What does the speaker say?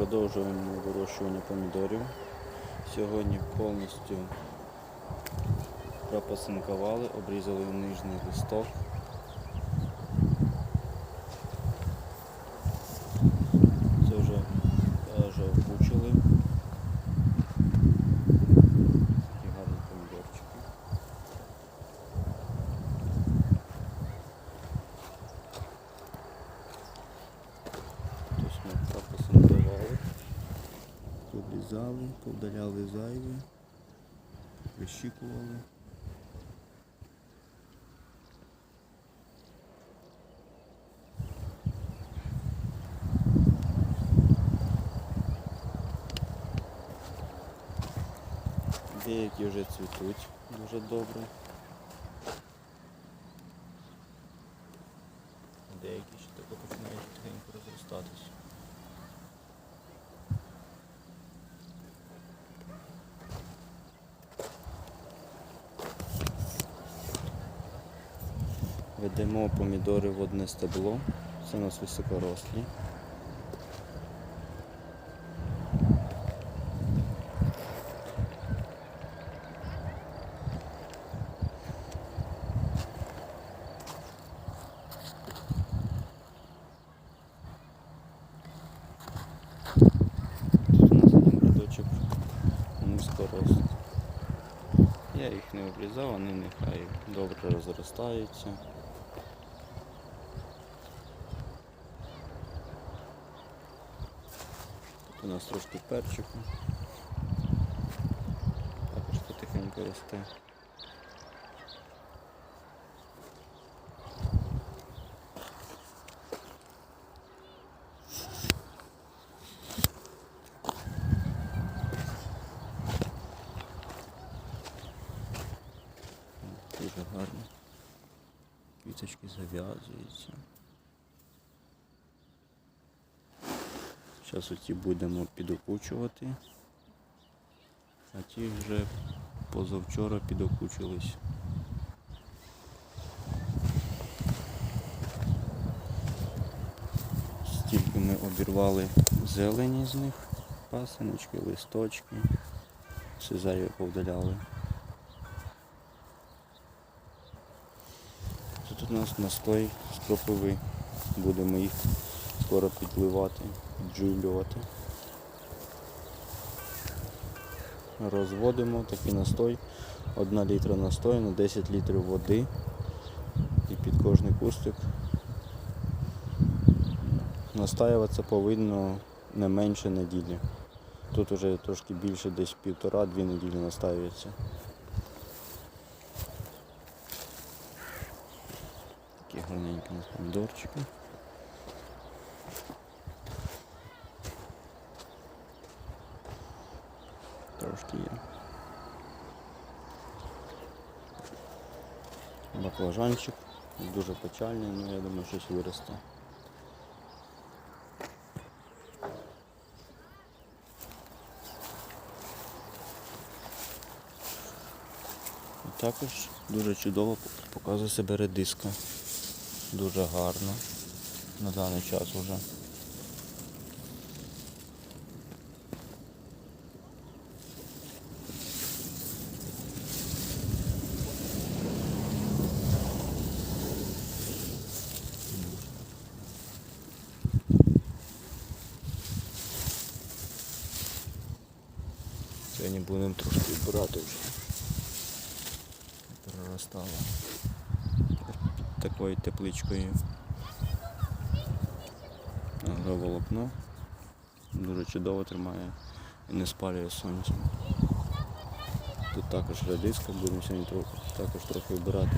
Продовжуємо вирощування помідорів. Сьогодні повністю пропасинкували, обрізали нижній листок. Це вже, вже опучили. Такі гарні помідорчики. Тобто ми пропасинкували. Обрізали, повдаляли зайве, вищікували. Деякі вже цвітуть дуже добре. Деякі ще тільки починають тихенько розростатись. Ведемо помідори в одне стебло. Це у нас високорослі. У нас один рядочок низькорослий. Я їх не обрізав, вони нехай добре розростаються. Тут у нас трошки перчику. Також потихеньку росте. Дуже гарно. Квіточки зав'язуються. Зараз оці будемо підокучувати, а ті вже позавчора підокучились. Стільки ми обірвали зелені з них, пасиночки, листочки, все зайве повдаляли. Тут у нас настой з. Будемо їх скоро підливати, підживлювати. Розводимо такий настой. 1 літра настою на 10 літрів води. І під кожний кустик. Настаюватися повинно не менше неділі. Тут вже трошки більше, десь півтора-дві неділі настаюється. Такі гарненькі у нас помідорчики. Трошки є. Баклажанчик. Дуже печальний, але я думаю, щось виросте. Також дуже чудово показує себе редиска. Дуже гарно на даний час вже. Сьогодні будемо трошки вбирати вже. Проростало під такою тепличкою. Агроволокно. Дуже чудово тримає і не спалює сонцем. Тут також радиска, будемо сьогодні також трохи вбирати.